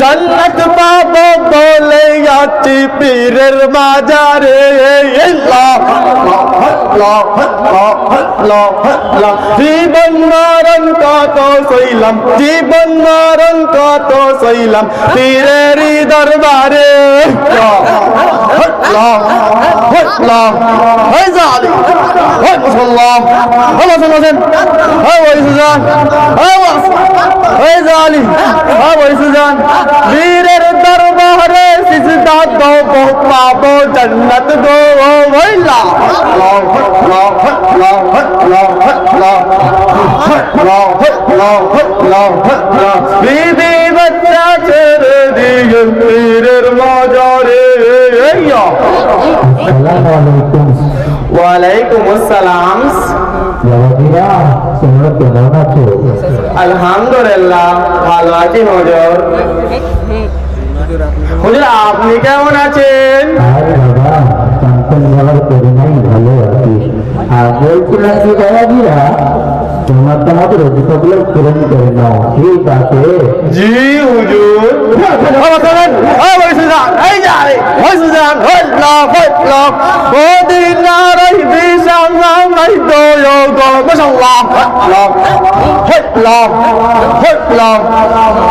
জন্নত পাব বলে আছি পীরের বাজারে। জীবন মরণ কত সইলাম, জীবন মরণ কত সইলাম পীরের দরবারে। হয়ে যা আলী হয়ে, মুসল্লাম। ভালো শোনা হ্যাঁ বলি সুজান। হ্যাঁ জালি হ্যাঁ বলি হ্যাঁ, সুজান। বীরের দরবারে সিজদা দো বহু পাবো জন্নত দো ও ভাইলা বিবি বাচ্চা ছেড়ে দিয়ে পীরের মজারে। ওয়ালাইকুম আসসালাম। Jawabinya, semua gimana tuh? আলহামদুলিল্লাহ ভালো আছি হুজুর হুজুর আপনি কেমন আছেন আরে বাবা চান্তেন বলার করি নাই ভালো আছি আর মাতামাতের অধিকগুলো পূরণ করে নাও। ঠিক আছে? জি হুজুর।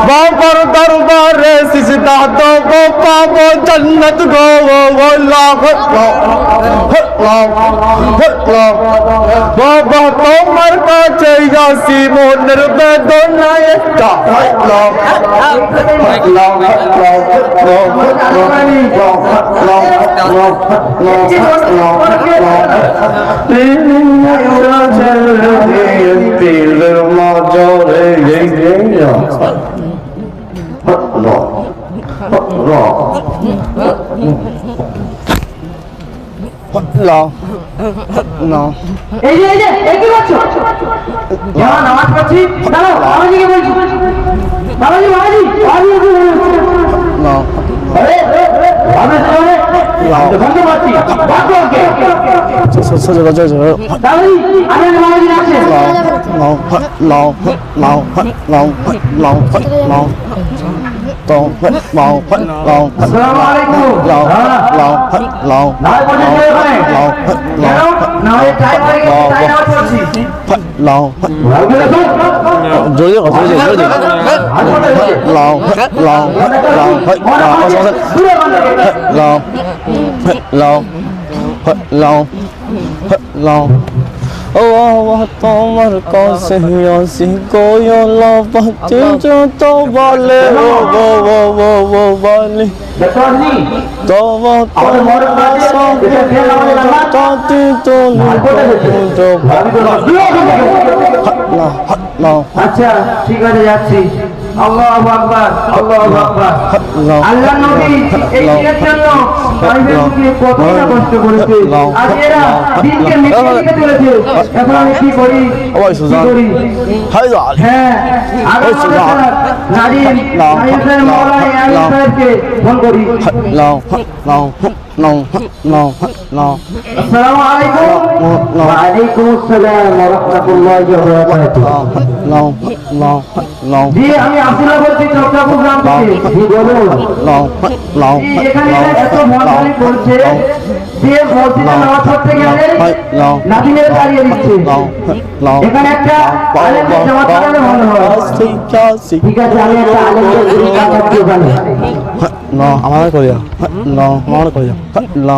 বাবার দরবারে সিজদা তো গো পাবো জন্নত গো আল্লাহ বাবা তোমার কাছে গেছি মনের বেদনা একটা মজরে র No. No. এই যে এই যে একই বাচ্চা যা নামাজ পড়ছি দাঁড়াও বাবাজিকে বলছি বাবাজি বাবাজি বাবাজি No. আরে আমি সামনে বন্ধ পাচ্ছি বাদ ওকে 소리 가져요. 나리 아는 마음이 나지. 라우 라우 라우 라우 라우 라우 라우 আলাইকুম নামাজ পড়ছি ওখানে কেন নামাজের টাইম হয়ে গেছে তাই নামাজ পড়ছি জোরে কথা জোরে জোরে লাও লাও লাও দূরে বন্ধ করে লাও লাও লাও লাও ও তোমার কাছে আসি কোয়লা বাতি যত বলে ও ও তোমার কাছে আসি গোয়লা পাতি যত বলে ও বো বো বো বো বলে তোমার তাতে তো না আচ্ছা ঠিক আছে, যাচ্ছি। আল্লাহ আকবার আল্লাহ আকবার। আল্লাহ নবী এই দিনের জন্য তাইফেরকে কতটা কষ্ট করেছে। আজ এরা দিনকে মিটিয়ে দিতে চলেছে। এখন আমি কি করি? হ্যাঁ আগে নারী নারীদের মৌলাই আলী সাহেবকে ফোন করি। no, no, no. السلام عليكم وعليكم السلام ورحمة الله وبركاته. ঠিক আছে আমি একটা আলেমের ন আমার করে যাও ন আমার করে যাও ন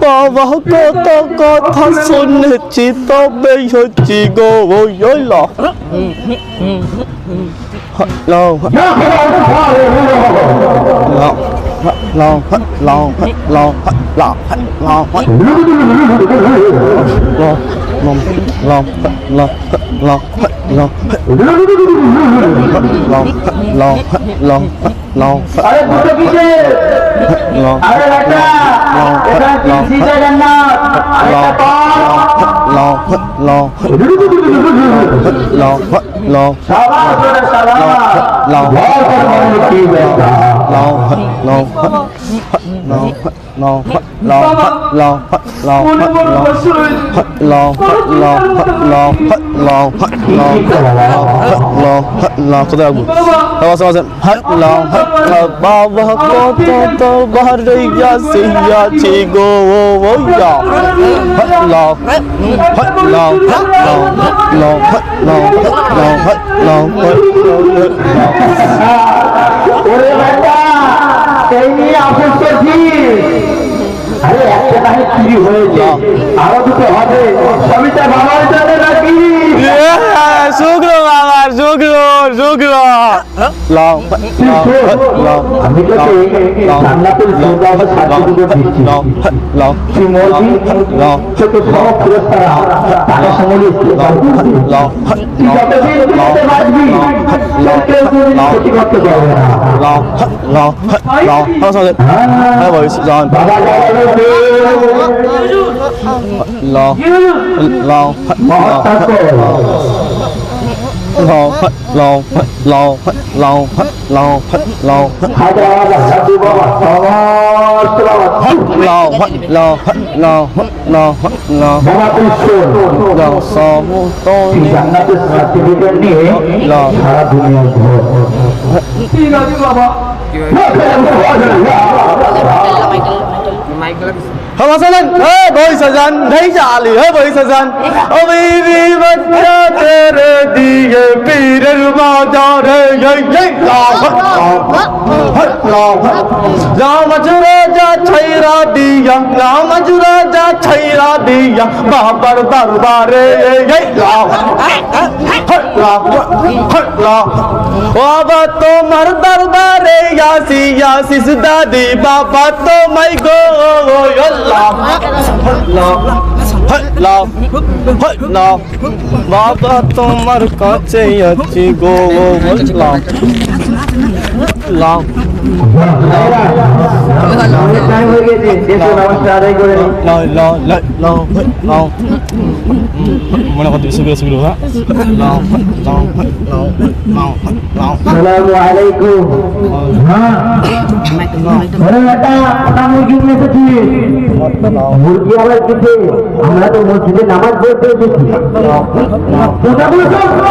বাবা কত কথা শুনেছি তবেই হচ্ছি গো ওই hết lon hết lon hết lon hết lon hết lon hết lon hết lon hết lon বলছো যা, যা, যা। Bơi lọc vào và ghê ghê ghê chắc lọc Lọc lọc lọc lọc বাবা কত কথা শুনেছি তবে হচ্ছি গো ওই ওই ল ল ল ল ল ল ল ল ল lo phật lo phật lo phật lo phật lo phật lo phật lo phật lo phật lo phật lo phật lo phật lo phật lo có đâu đó sao sao hết lo hết lo ba ba có to to ba đi ya si ya chi go wo wo ya hết lo hết lo hết lo hết lo hết lo hết lo hết lo hết lo hết lo আরে দুটো হবে। সবিতা বাবার জন্য নাকি শুক্র বাবার শুক্র শুক্র লাও লাও আমি তোকে জান্নাতুল ফেরদাউসের সার্টিফিকেট দিচ্ছি লাও তুই মরবি তোকে সব পুরস্কার টাকা সময় ইস্তেমাল করবি লাও তুই যতদিন দুনিয়াতে বাঁচবি তোর কেউ কোনোদিন ক্ষতি করতে পারবে না مثلا اے بھائی سجان نہیں جا علی اے بھائی سجان او بیوی بچہ تیرے دیے پیر بازار ہے یہ رام جا چھیرا دیا رام جا چھیرا دیا بابر دربار বাবা তোমার দরবারে ইয়াসি ইয়াসিস দাদি বাবা তোমায় গো 啦啦啦啦啦啦啦啦啦啦！爸爸，你忙工作，别忘记给我啦啦。মনে করতে শুক্র শুক্র হ্যাঁ আলাইকুম হ্যাঁ মুরগি আবার কিসে আমরা তো মসজিদে নামাজ পড়তে এসেছি মসজিদে নামাজ পড়তে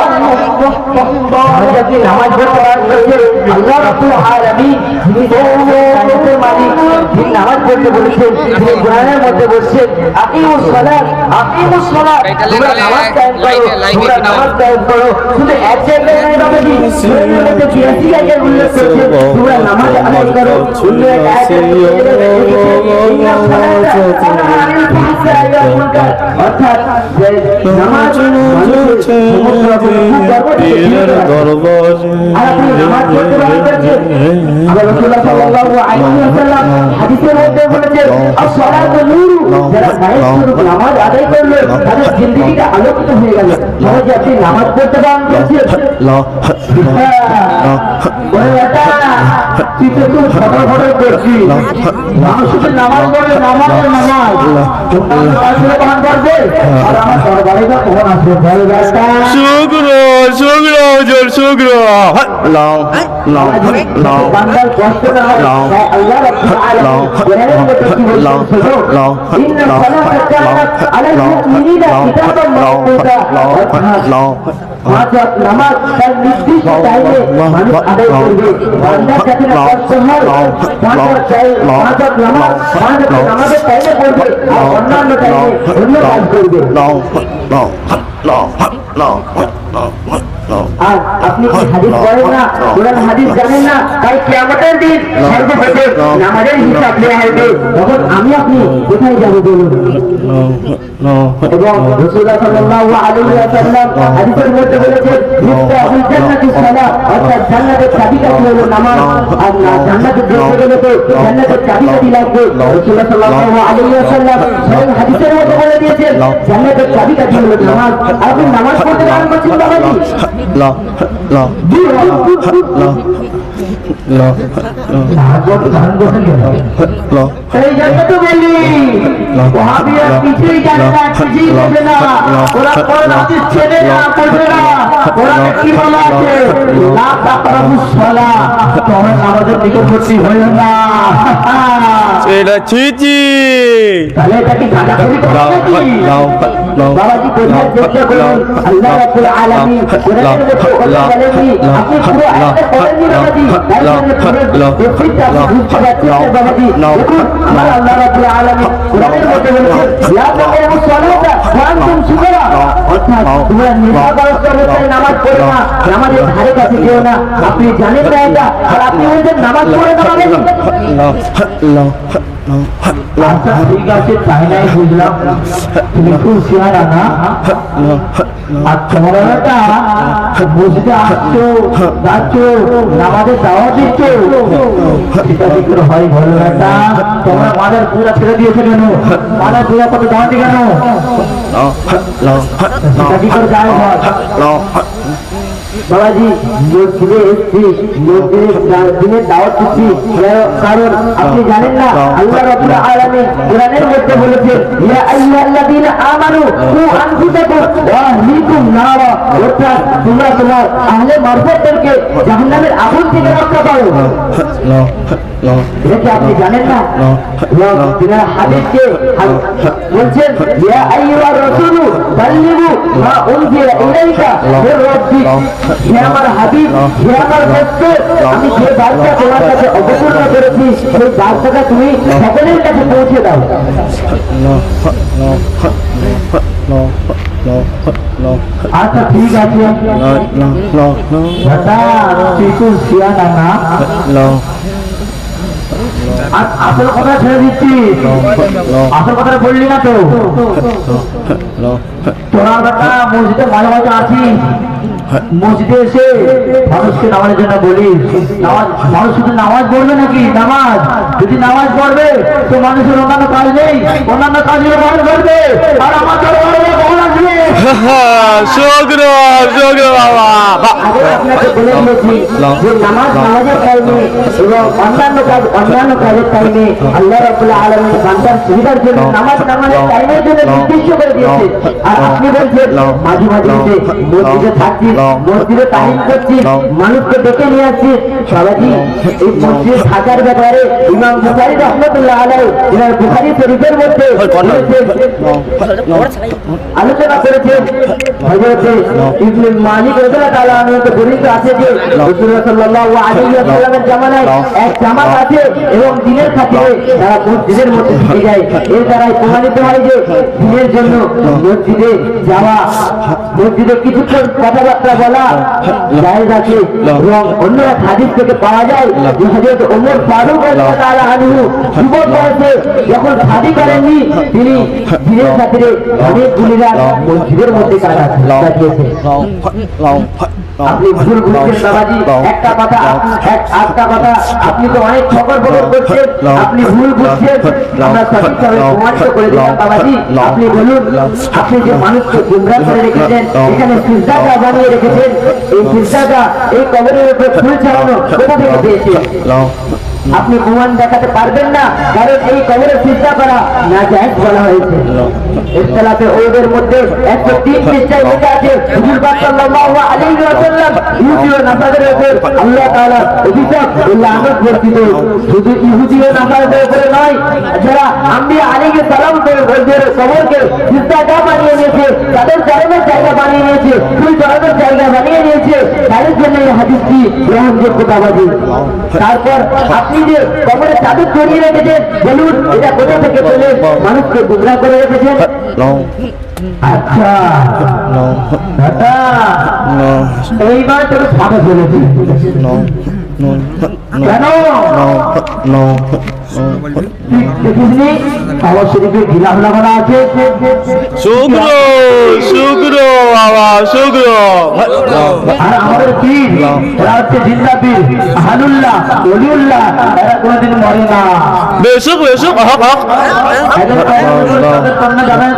তুই জানিস না তো? এখানে কি হলো? এখানে আমাদের কাছে আসতে হবে। হাত পড়তে এসেছি। দূরে আমার থেকে। আমি আপনি নামাজ পড়তে পারছেন আল্লাহ রাব্বুল আলামিন যিনি জান্নাতের মালিক যিনি নামাজ পড়তে বলেছেন তিনি কোরআনের মধ্যে বলছেন আকিমুস সালাত আকিমুস সালাত তোমরা নামাজ কায়েম করো তোমরা নামাজ কায়েম করো শুধু এক জায়গায় নয় বাবাজি কোরআনের মধ্যে 82 জায়গায় উল্লেখ করেছে তোমরা নামাজ আদায় করো অন্য এক আয়াতের। অর্থাৎ নামাজ মানুষের সমস্ত আর আপনি নামাজ আদায় করল তাদের জিন্দেগিটা আলোকিত হয়ে গেল সবাই আপনি নামাজ পড়তে পারেন তুই তো খুব শুক্র শুক্র জোর শুক্র লাও লাও লাও বান্দার কষ্ট না হয় লাও। তাই আল্লাহ রাব্বুল আলামিন কোরআনের মধ্যে কি বলছেন লাও। শোনো লাও। ইন্না লাও। সালাতা কানাত আলাল লাও। মুমিনিনা লাও। কিতাবান লাও। মাওকুতা লাও। অর্থাৎ লাও। পাঁচ ওয়াক্ত নামাজ তার নির্দিষ্ট টাইমে মানুষ আদায় করবে বান্দার কাছে না কষ্ট হয় পাঁচ ওয়াক্ত টাইম পাঁচ ওয়াক্ত নামাজ পাঁচ ওয়াক্ত নামাজের টাইমে পড়বে আর অন্যান্য টাইমে অন্য কাজ করবে আর আপনি কি হাদিস পড়েন না? কোরআন হাদিস জানেন না? তাই কিয়ামতের দিন সর্বপ্রথম নামাজের হিসাব নেওয়া হবে। তখন আমি আপনি কোথায় যাব বলুন? এবং রাসূলুল্লাহ সাল্লাল্লাহু আলাইহি ওয়াসাল্লাম হাদিসের মধ্যে বলেছেন মিফতাহুল জান্নাতি সালাত অর্থাৎ জান্নাতের চাবিকাঠি হলো নামাজ। আর না জান্নাতে যেতে গেলে তো জান্নাতের চাবিকাঠি লাগবে। রাসূলুল্লাহ সাল্লাল্লাহু আলাইহি ওয়াসাল্লাম স্বয়ং হাদিসের মধ্যে বলে দিয়েছেন জান্নাতের চাবিকাঠি হলো নামাজ। আপনি নামাজ পড়তে লা এটা ছিচি তাহলে এটা কি গাঁজাখড়ি করা নাকি? বাবাজি বোঝার চেষ্টা করুন? আল্লাহ রাব্বুল আলামিন কোরআনের মধ্যে কথা বলেননি আপনি পুরো আয়াতটা পড়েননি বাবাজি তাই জন্য পুরো বুঝতে পারছেন বাবাজি। দেখুন আল্লাহ রাব্বুল আলামিন কোরআনের মধ্যে বলেছেন লা তাকুমুস সালাতা ওয়া আনতুম সুকারা অর্থাৎ তোমরা নেশাগ্রস্ত অবস্থায় নামাজ পড়ো না। নামাজের ধারে কাছে যেও না। আপনি জানেন না এটা আর আপনি বলছেন নামাজ পড়ে দাঁড়াবেন আচ্ছা ঠিক আছে তাই নাই বুঝলাম। তুমি খুব শিয়ারা না? আর বেটা বুঝতে আসছো যাচ্ছ নামাজের দাওয়া দিচ্ছ? সেটা কি হয় ভালো বেটা তোমরা মাদার পূজা ছেড়ে দিয়েছ কেন? মাদার পূজা কত দাওয়া কেন? সেটা কি করে যায় হয় বাবাজি, মসজিদে এসছি, মসজিদে দিনে দাওয়াত দিচ্ছি। কারণ আপনি জানেন না, আল্লাহ রাব্বুল আলামিন কোরআনের মধ্যে বলেছেন ইয়া আইয়ুহাল্লাযীনা আমানু কু আনফুসাকুম ওয়া আহলিকুম নারা অর্থাৎ তোমরা তোমার আহলে মারফতদেরকে জাহান্নামের আগুন থেকে রক্ষা করো এটা কি আপনি জানেন না এবং তিনার হাদিসকে বলছেন ইয়া আইয়ুহার রাসূলু বাল্লিগু মা উনজিলা ইলাইকা মির রাব্বিক হে আমার হাবিব হে আমার দোস্ত আমি যে বার্তা তোমার কাছে অবতীর্ণ করেছি সেই বার্তাটা তুমি সকলের কাছে পৌঁছে দাও দাদা কথা ছেড়ে দিচ্ছি আসল কথাটা বললি না তো তোরা বেটা মসজিদে মাঝে মাঝে আছি। মসজিদে এসে মানুষকে নামাজের জন্য বলি মানুষ শুধু নামাজ পড়বে নাকি নামাজ যদি নামাজ পড়বে তো মানুষের অন্যান্য কাজ নেই। অন্যান্য কাজগুলো মানুষ করবে আর আমার দরবারে কখন আসবে। শুক্র শুক্র বাবা। আগে আপনাকে বলে দিয়েছি যে নামাজ নামাজের টাইমে এবং অন্যান্য কাজ অন্যান্য কাজের টাইমে আল্লাহ রাবুল্লাহ আলমের বান্দার সুবিধার জন্য নামাজ নামাজের টাইমের জন্য নির্দিষ্ট করে দিয়েছে। আর আপনি বলছেন মাঝে মাঝে মসজিদে থাকছি মসজিদে তাহিম করছি মানুষকে ডেকে নিয়ে আসছি। বাবাজি এই মসজিদে থাকার ব্যাপারে ইমাম বুখারি রহমতুল্লাহ আলাই ইমাম বুখারি শরীফের মধ্যে আলোচনা করেছেন হযরত ইবনে মালিক রাদিয়াল্লাহু তাআলা আনহু বর্ণিত আছে যে রাসূলুল্লাহ সাল্লাল্লাহু আলাইহি ওয়াসাল্লামের জামানায় এক জামাত আছে এবং দিনের খাতিরে তারা মসজিদের মধ্যে থেকে যায়। এর দ্বারাই প্রমাণিত হয় যে দিনের জন্য মসজিদে যাওয়া মসজিদে কিছুক্ষণ কথাবার্তা বলা জায়েজ আছে এবং অন্য এক হাদিস থেকে পাওয়া যায় যে হযরত ওমর ফারুক রাদিয়াল্লাহু তাআলা আনহু যুবক বয়সে যখন শাদী করেননি তিনি দিনের খাতিরে অনেক গুলিরা মসজিদের মধ্যে কাটা কাটিয়েছে আপনি ভুল বুঝছেন বাবাজি একটা কথা একটা কথা আপনি তো অনেক খবর খবর করছেন আপনি ভুল বুঝছেন আমরা সঠিকভাবে প্রমাণিত করে দিলাম বাবাজি আপনি বলুন আপনি যে মানুষকে গুমরা করে রেখেছেন এখানে সিজদাটা বানিয়ে রেখেছেন এই সিজদাটা এই কবরের উপরে ফুল ছাড়ানো কোথা থেকে পেয়েছেন? আপনি প্রমাণ দেখাতে পারবেন না, কারণ এই কবরে চিন্তা করা না জায়গ বলা হয়েছে। ইসলামে ওদের মধ্যে একশো তিন পৃষ্ঠায় আছে, হুজুর পাক ইহুদি ও নাসারাদের উপর আল্লাহ তাআলা অভিশাপ লানত বর্ষিত। শুধু ইহুদি ও নাসারাদের উপরে নয়, যারা গ্রহণযোগ্যতাবাদী তারপর আপনি যে কবরে চাদর জড়িয়ে রেখেছেন, বলুন, এটা কোথা থেকে চলে? মানুষকে গুমরা করে রেখেছেন? আচ্ছা। এইবার তোর সাথে চলেছি no, no, কেন no, no, দেখিসনি আমার শরীরে গিলাম লাগানো আছে শুক্র শুক্র বাবা শুক্র আর আমাদের পীর এরা হচ্ছে জিন্দা পীর হানুল্লাহ অলিউল্লাহ এরা কোনোদিন মরে না বেশুক বেশুক হক হক এদের বছর তাদের কন্যা জামাই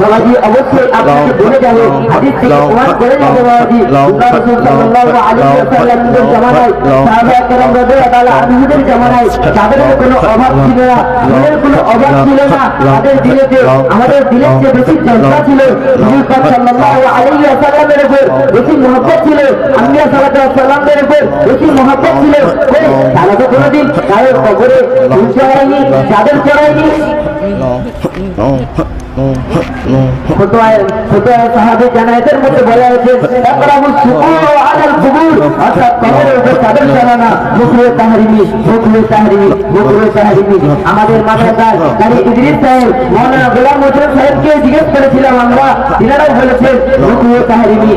বাবাজি অবশ্যই আপনাকে বলে যাবে হাদিস থেকে প্রমাণ করে যাবে বাবাজি আল্লাহ রাসূল সাল্লাল্লাহু আলাইহি ওয়াসাল্লামের জামানায় সাহাবায়ে কেরাম রাদিয়াল্লাহু আনহুদের জামানায় তাদের কোনো অভাব ছিল না দিলের কোনো অভাব ছিল না তাদের দিলেতে আমাদের দিলের যে বেশি জলসা ছিল হুজুর সাল্লাল্লাহু আলাইহি ওয়াসাল্লামের উপর বেশি মহব্বত ছিল আম্বিয়া সাল্লাল্লাহু আলাইহি উপর বেশি মহব্বত ছিল তারা তো কোনোদিন কারোর কবরে চাদর চড়ায়নি জিজ্ঞেস করেছিলাম আমরা তিনারাও বলেছেন মুকরুহে তাহরিমি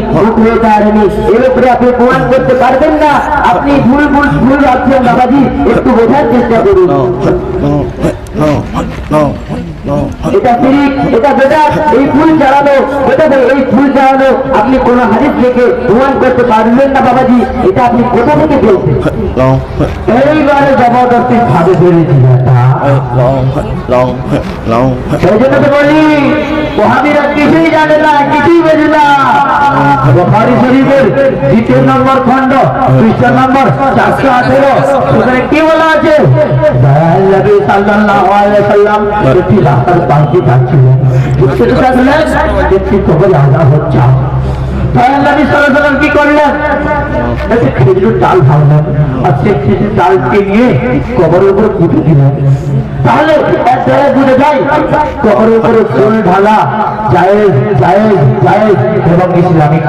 আপনি প্রমাণ করতে পারবেন না আপনি ভুল ভুল ভুল রাখছেন বাবাজি, একটু বোঝার চেষ্টা করুন. এটা শিরিক এটা বেদাত এই ফুল চালানো বেদাত এই ফুল চালানো আপনি কোন হাদিস থেকে প্রমাণ করতে পারবেন না বাবাজি এটা আপনি কোথা থেকে No, এইবারে জবরদস্তি ভাবে বেড়েছি no, no, no. সেই জন্য তো বলি ওহাবিরা কিছুই জানে না, কিছুই না। বুখারী শরীফের দ্বিতীয় নম্বর খণ্ড পৃষ্ঠা চারশো আঠেরো। সেখানে কি আছে? নবী আদা হচ্ছে। কি করলেন? একটা খেজুর ডাল ভাঙলেন আর সে খেজুর ডালকে নিয়ে কবরের উপর পুঁতে দিলেন তাহলে এক জায়গায় বুঝে যায়, কবরের উপরে ঢালা জায়েজ জায়েজ জায়েজ এবং ইসলামিক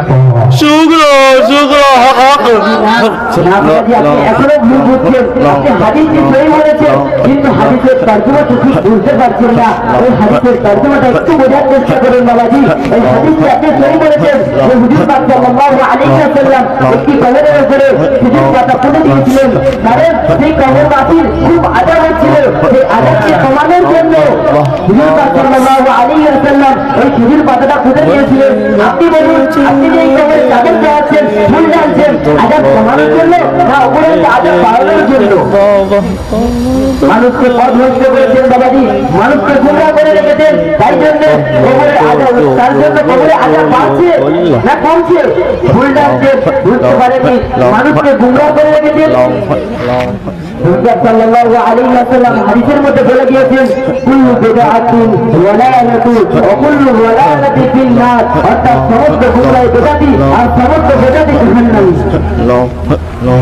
শুক্র শুক্র হক হক না বাবাজি, আপনি এখনও ভুল বুঝছেন আপনি হাদিসে সই বলেছেন কিন্তু হাদিসের তর্জমা তো ঠিক বুঝতে পারছেন না ওই হাদিসের তর্জমাটা একটু বোঝার চেষ্টা করুন বাবাজি এই হাদিসে আপনি সই বলেছেন যে হুজুর পাক সাল্লাল্লাহু আলাইহি ওয়াসাল্লাম একটি কবরের উপরে খেজুর পাতা পুঁতে দিয়েছিলেন কারণ সেই কবরবাসীর খুব আদর হচ্ছিল সেই আদরকে কমানোর জন্য হুজুর পাক সাল্লাল্লাহু আলাইহি ওয়াসাল্লাম খেজুর পাতাটা পুঁতে দিয়েছিলেন আপনি বলুন আপনি যে এই কবরে চাদর ফুল ডালছেন আদর কমানোর জন্য না জন্য। মানুষকে করেছেন বাবাজি, মানুষকে গুমরা করে রেখেছেন। তাই জন্য তার জন্য না কমছে? ভুল বুঝতে পারেনি। মানুষকে গুমরা করে রেখেছেন। সমস্ত আর সমস্ত no, no,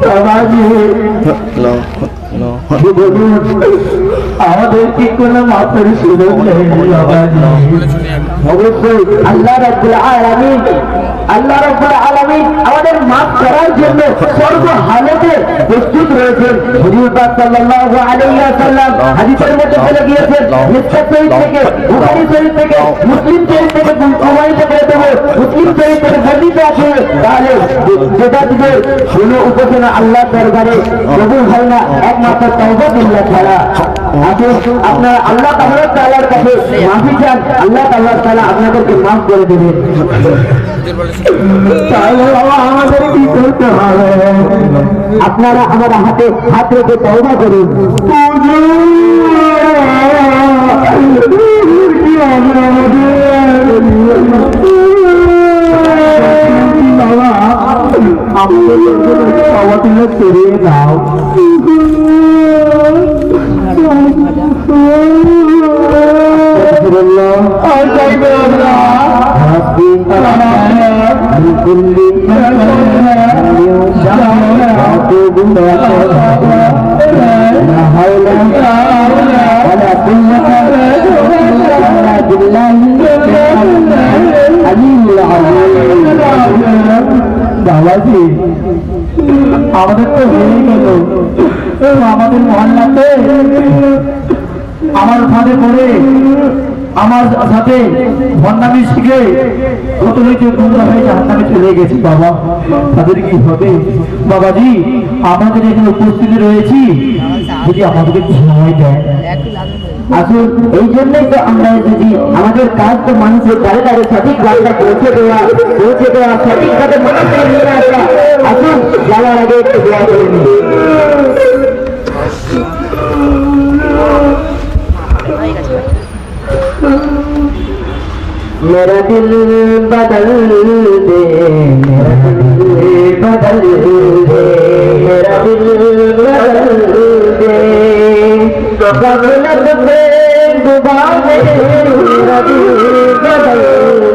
বাবাজি no, no. বলুন আমাদের কি কোনো মাপের সুযোগ নেই অবশ্যই আল্লাহ রাব্বুল আলামিন আল্লাহ রাব্বুল আলামিন আমাদের মাফ করার জন্য সর্ব হালতে প্রস্তুত রয়েছেন। হুজুর পাক সাল্লাল্লাহু আলাইহি ওয়াসাল্লাম হাদিসের মধ্যে বলে গিয়েছেন মিসকাত শরীফ থেকে, বুখারী শরীফ থেকে, মুসলিম শরীফ থেকে প্রমাণিত করে দেবো মুসলিম শরীফ থেকে বর্ণিত আছে, তাহলে যেটা দিবে কোনো উপাসনা আল্লাহ দরবারে কবুল হয় না, একমাত্র তওবা বিল্লাহ ছাড়া। আসুন আপনারা আল্লাহ তাআলা তাআলার কাছে মাফি চান আল্লাহ তাআলা তাআলা আপনাদেরকে মাফ করে দেবেন তাহলে আমাদের কি করতে হবে? আপনারা আমার হাতে হাত রেখে তওবা করুন। আমাদের খাওয়াটা করিয়ে দাও আর চাইবে না বাবাজি আমাদের তো হয়ে গেল। আমাদের মহল্লাতে আমার ফাঁদে পড়ে আমার সাথে ভণ্ডামি শিখে কত লোকে গুমরা হয়ে জাহান্নামে চলে গেছে, বাবা। তাদের কি হবে? বাবাজি, আমাদের এখানে উপস্থিত রয়েছি। যদি আমাদেরকে সময় দেয়। আসুন, এই জন্যই তো আমরা এসেছি। আমাদের কাজ তো মানুষের দ্বারে দ্বারে সঠিক পৌঁছে দেওয়া পৌঁছে দেওয়া মানুষকে নিয়ে আসা। আসুন, যাওয়ার আগে একটু দোয়া میرا دل بدل دے میرا دل بدل دے میرا دل بدل دے بدل دے میرا دل بدل دے